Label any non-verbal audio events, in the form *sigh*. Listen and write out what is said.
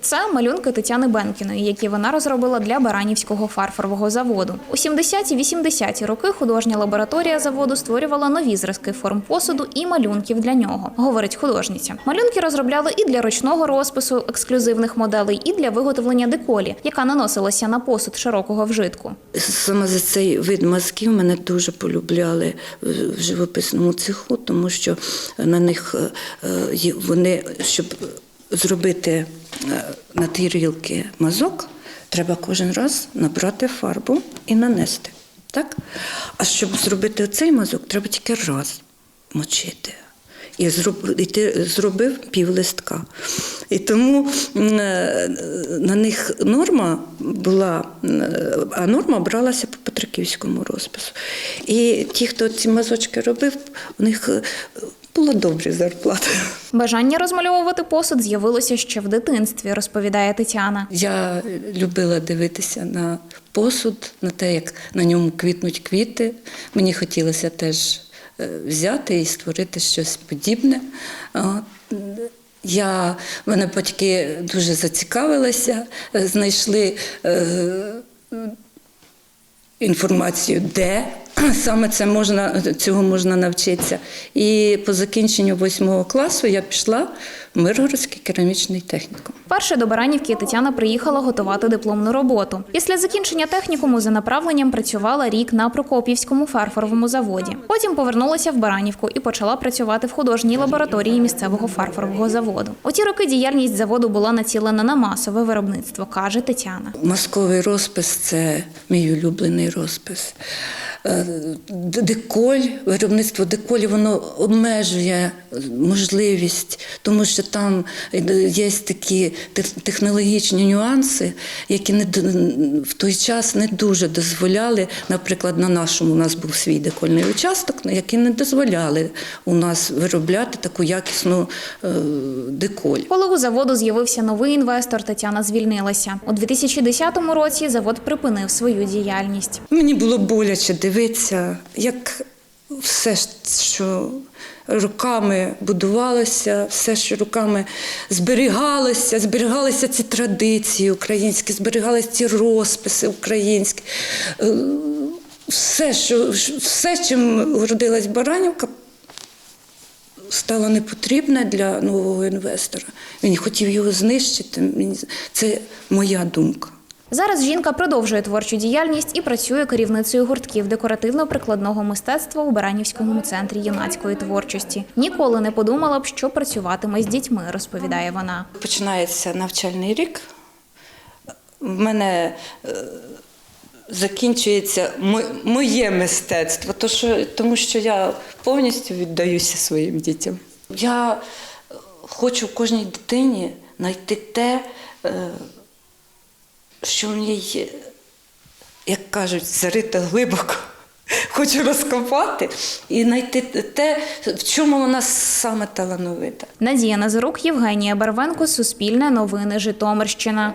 Це малюнки Тетяни Бенкіної, які вона розробила для Баранівського фарфорового заводу. У 70-80-ті роки художня лабораторія заводу створювала нові зразки форм посуду і малюнків для нього, говорить художниця. Малюнки розробляли і для ручного розпису ексклюзивних моделей, і для виготовлення деколі, яка наносилася на посуд широкого вжитку. Саме за цей вид мазків мене дуже полюбляли в живописному цеху, тому що на них е, е, вони, щоб зробити е, на тарілки мазок, треба кожен раз набрати фарбу і нанести. Так? А щоб зробити цей мазок, треба тільки раз мочити. І зроб- і ти зробив пів листка. І тому е, на них норма була, е, а норма бралася по Петриківському розпису. І ті, хто ці мазочки робив, у них е, була добра зарплата. Бажання розмальовувати посуд з'явилося ще в дитинстві, розповідає Тетяна. Я любила дивитися на посуд, на те, як на ньому квітнуть квіти. Мені хотілося теж взяти і створити щось подібне. От. Я, мене батьки дуже зацікавилися, е, знайшли е, інформацію, де *clears throat* саме це можна, цього можна навчитися. І по закінченню восьмого класу я пішла в Миргородський керамічний технікум. Перше до Баранівки Тетяна приїхала готувати дипломну роботу. Після закінчення технікуму за направленням працювала рік на Прокопівському фарфоровому заводі. Потім повернулася в Баранівку і почала працювати в художній лабораторії місцевого фарфорового заводу. У ті роки діяльність заводу була націлена на масове виробництво, каже Тетяна. Масковий розпис це мій улюблений розпис. Е, Деколь, виробництво деколі, воно обмежує можливість, тому що там є такі технологічні нюанси, які не в той час не дуже дозволяли. Наприклад, на нашому у нас був свій декольний участок, які не дозволяли у нас виробляти таку якісну е, деколь. Коли у заводу з'явився новий інвестор, Тетяна звільнилася. У 2010 році завод припинив свою діяльність. Мені було боляче дивитися, як все, що руками будувалося, все, що руками зберігалося, зберігалися ці традиції українські, зберігалися ці розписи українські. Все, що, все чим гордилась Баранівка, стало непотрібне для нового інвестора. Він хотів його знищити. Це моя думка. Зараз жінка продовжує творчу діяльність і працює керівницею гуртків декоративно-прикладного мистецтва у Баранівському центрі юнацької творчості. Ніколи не подумала б, що працюватиме з дітьми, розповідає вона. Починається навчальний рік. В мене е, закінчується моє мистецтво, тому що я повністю віддаюся своїм дітям. Я хочу кожній дитині знайти те, е, що в ній, як кажуть, зарита глибоко. *laughs* Хочу розкопати і знайти те, в чому вона саме талановита. Надія Назарук, Євгенія Барвенко, Суспільне новини Житомирщина.